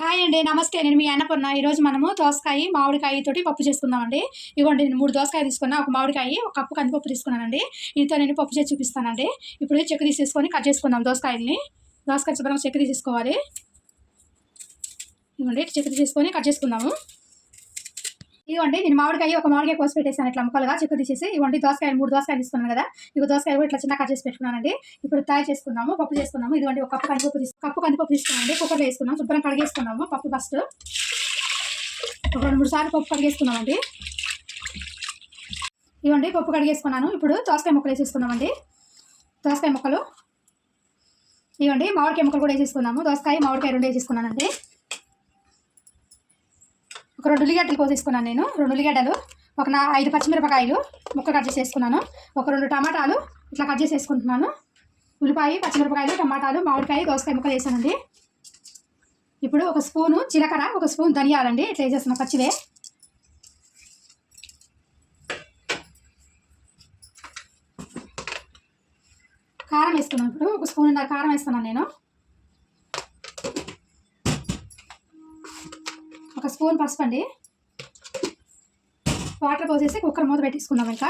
Hi అండి నమస్తే. నేను మీ అన్నపూర్ణ. ఈరోజు మనము దోసకాయ మామిడికాయ తోటి పప్పు చేసుకుందామండి. ఇదిగోండి నేను మూడు దోసకాయ తీసుకున్నా. ఒక మామిడికాయ ఒక కప్పు కందిపప్పు తీసుకున్నానండి. దీంతో నేను పప్పు చేసి చూపిస్తానండి. ఇప్పుడు చెక్క తీసేసుకొని కట్ చేసుకుందాం దోసకాయల్ని. దోసకాయ శుభ్రంగా చెక్క తీసేసుకోవాలి. ఇవ్వండి చెక్క తీసేసుకొని కట్ చేసుకుందాము. ఇవ్వండి. నేను మామిడికాయ ఒక మామిడికాయ కోసి పెట్టేసాను ఇట్లా ముక్కలుగా చెక్కు తీసేసి ఇవ్వండి. దోసకాయలు మూడు దోసకాయలు తీసుకున్నాను కదా. ఇవి దోసకాయలు కూడా ఇట్లా చిన్న కట్ చేసి పెట్టుకున్నానండి. ఇప్పుడు తయారు చేసుకున్నాము పప్పు చేసుకున్నాము ఇదిగోండి ఒక కప్పు కందిపప్పు తీసుకు కప్పు కందిపప్పు తీసుకున్నామండి కుక్కర్లో వేసుకున్నాము శుభ్రం కడిగేసుకున్నాము పప్పు ఫస్ట్ ఒక రెండు మూడు సార్లు పప్పు కడిగేసుకున్నామండి ఇవ్వండి పప్పు కడిగేసుకున్నాను. ఇప్పుడు దోసకాయ ముక్కలు వేసేసుకున్నామండి దోసకాయ ముక్కలు. ఇవ్వండి మామిడికాయ ముక్కలు కూడా వేసేసుకున్నాము దోసకాయ మామిడికాయ రెండు వేసేసుకున్నానండి. ఒక రెండు ఉల్లిగడ్డలు కోసేసుకున్నాను నేను. రెండు ఉల్లిగడ్డలు ఒక నా ఐదు పచ్చిమిరపకాయలు ముక్క కట్ చేసేసుకున్నాను. ఒక రెండు టమాటాలు ఇట్లా కట్ చేసేసుకుంటున్నాను. ఉల్లిపాయ పచ్చిమిరపకాయలు టమాటాలు మామిడికాయ దోసకాయ ముక్కలు వేసానండి. ఇప్పుడు ఒక స్పూను జీలకర్ర ఒక స్పూన్ ధనియాలండి ఇట్లా వేసేస్తున్నాను పచ్చివే. కారం వేసుకున్నాను ఇప్పుడు. ఒక స్పూన్ కారం వేస్తున్నాను నేను. ఒక స్పూన్ పసుపు అండి. వాటర్ పోసేసి కుక్కర్ మూత పెట్టేసుకుందాం ఇంకా.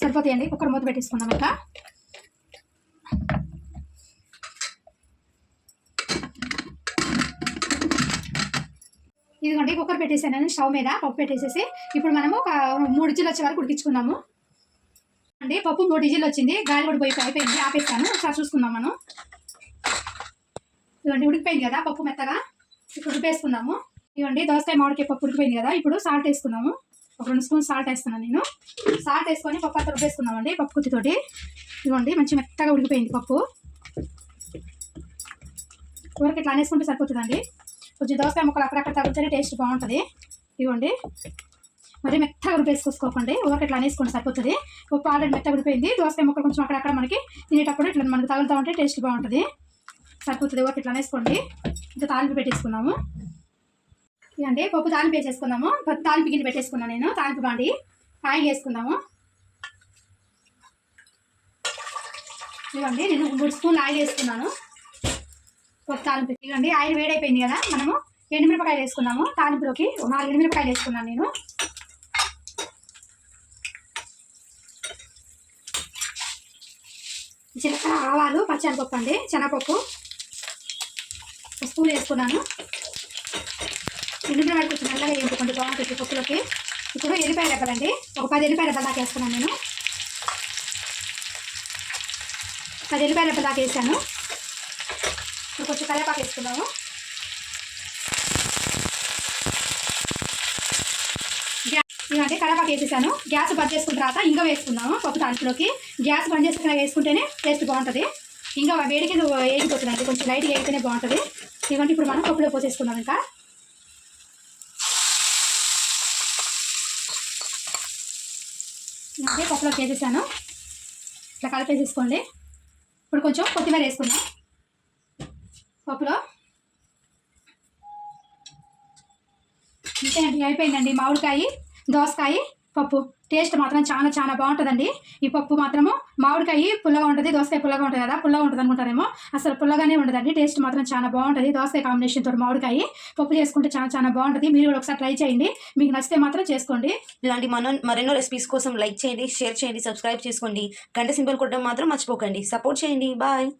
సరిపోతాయండి కుక్కర్ మూత పెట్టేసుకుందాం ఇంకా. ఇదిగోండి కుక్కర్ పెట్టేసాను నేను స్టవ్ మీద పప్పు పెట్టేసేసి. ఇప్పుడు మనము ఒక మూడు ఇజ్జలు వచ్చే వరకు ఉడికించుకుందాము. అండి పప్పు మూడు ఇజిల్ వచ్చింది గాలి కూడా పోయి అయిపోయింది ఆపేస్తాను ఒకసారి చూసుకుందాం మనం. ఇవ్వండి ఉడికిపోయింది కదా పప్పు మెత్తగా? ఇప్పుడు ఉడిపేసుకుందాము ఇవ్వండి దోసకాయ మామిడికాయ పప్పు ఉడికిపోయింది కదా? ఇప్పుడు సాల్ట్ వేసుకున్నాము ఒక రెండు స్పూన్ సాల్ట్ వేస్తున్నాను నేను. సాల్ట్ వేసుకొని పప్పు అంతా రుబ్బేసుకుందామండి పప్పు కుత్తితోటి. ఇవ్వండి మంచి మెత్తగా ఉడికిపోయింది పప్పు. కూరకి ఇట్లా అనేసుకుంటే సరిపోతుందండి. కొంచెం దోసకాయ ముక్కలు అక్కడక్కడ తగ్గితేనే టేస్ట్ బాగుంటుంది. ఇవ్వండి మరి మెత్తగా ఉడిపేసుకోసుకోకండి ఊరికి ఇట్లా అనేసుకోండి సరిపోతుంది. పప్పు ఆల్రెడీ మెత్తగా ఉడిపోయింది దోసకాయ ముక్కలు కొంచెం అక్కడక్కడ మనకి తినేటప్పుడు ఇట్లా మనకి తగులుతూ ఉంటే టేస్ట్ బాగుంటుంది. సరిపోతుంది. ఊరికి ఇట్లా అనేసుకోండి ఇంకా తాలింపు పెట్టేసుకున్నాము ఇదండి పప్పు తాలింపు వేసేసుకుందాము. పప్పు తాలింపు గిన్నె పెట్టేసుకున్నాను నేను. తాలింపు బాండి ఆయిల్ వేసుకుందాము. ఇదిగోండి నేను మూడు స్పూన్లు ఆయిల్ వేసుకున్నాను. పప్పు తాలింపు. ఇదిగోండి ఆయిల్ వేడైపోయింది కదా మనము ఎండుమిరపకాయలు వేసుకున్నాము. తాలింపులోకి నాలుగు ఎండుమిరపకాయలు వేసుకున్నాను నేను. జీలకర్ర ఆవాలు పచ్చనిపప్పు అండి శనగపప్పు. స్పూన్ వేసుకున్నాను. ఎండుమిరపకాయలు కొంచెం నల్లగా వేపుకోండి బాగుంటుంది పప్పులోకి. ఇప్పుడు ఎల్లిపాయ రెబ్బలండి. ఒక పది ఎల్లిపాయ రెబ్బలు దాకా వేసుకున్నాను నేను. పది ఎల్లిపాయ రెబ్బలు దాకా వేసాను. ఇప్పుడు కొంచెం కరివేపాకు వేసుకున్నాము అంటే కరివేపాకు వేసేసాను. గ్యాస్ బంద్ చేసుకున్న తర్వాత ఇంకా వేసుకున్నాము పప్పు దాంట్లోకి గ్యాస్ బంద్ చేసుకున్న వేసుకుంటేనే టేస్ట్ బాగుంటుంది. ఇంకా వేడికి వేగిపోతుందండి కొంచెం లైట్గా వేగితేనే బాగుంటుంది. ఇవ్వండి ఇప్పుడు మనం పప్పులో పోసేసుకున్నాం ఇంకా. అదే పప్పులో చేసేసాను. ఇట్లా కలిపేసేసుకోండి ఇప్పుడు కొంచెం కొత్తిమీర వేసుకుందాం. పప్పులో. అంతే అండి అయిపోయిందండి మామిడికాయ దోసకాయ. పప్పు. టేస్ట్ మాత్రం చాలా చాలా బాగుంటుందండి. ఈ పప్పు మాత్రము మామిడికాయ పుల్లగా ఉంటుంది దోసకాయ పుల్లగా ఉంటుంది కదా పుల్లగా ఉంటుంది అనుకుంటారేమో. అసలు పుల్లగానే ఉండదండి. టేస్ట్ మాత్రం చాలా బాగుంటుంది. దోసకాయ కాంబినేషన్ తోటి మామిడికాయ పప్పు చేసుకుంటే చాలా చాలా బాగుంటుంది. మీరు కూడా ఒకసారి ట్రై చేయండి. మీకు నచ్చితే మాత్రం చేసుకోండి. ఇలాంటి మన మరెన్నో రెసిపీస్ కోసం లైక్ చేయండి షేర్ చేయండి సబ్స్క్రైబ్ చేసుకోండి. గంట సింబల్ కొట్టడం మాత్రం మర్చిపోకండి. సపోర్ట్ చేయండి. బాయ్